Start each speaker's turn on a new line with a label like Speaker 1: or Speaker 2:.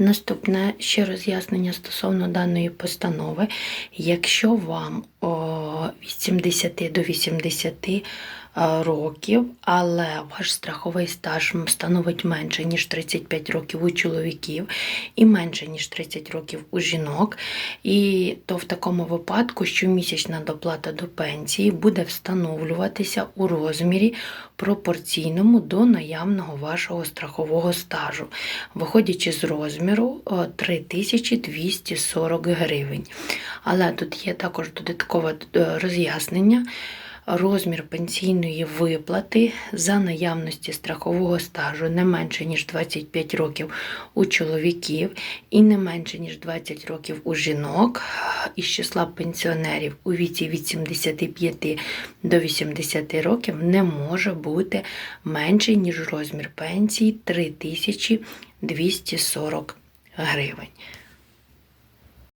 Speaker 1: Наступне ще роз'яснення стосовно даної постанови. Якщо вам о, від 70 до 80 е, років, але ваш страховий стаж становить менше, ніж 35 років у чоловіків і менше, ніж 30 років у жінок, і то в такому випадку щомісячна доплата до пенсії буде встановлюватися у розмірі пропорційному до наявного вашого страхового стажу, виходячи з розміру е, 3240 гривень. Але тут є також додаткове е, роз'яснення. Розмір пенсійної виплати за наявності страхового стажу не менше, ніж 25 років у чоловіків і не менше, ніж 20 років у жінок із числа пенсіонерів у віці від 75 до 80 років не може бути менший, ніж розмір пенсії 3240 гривень.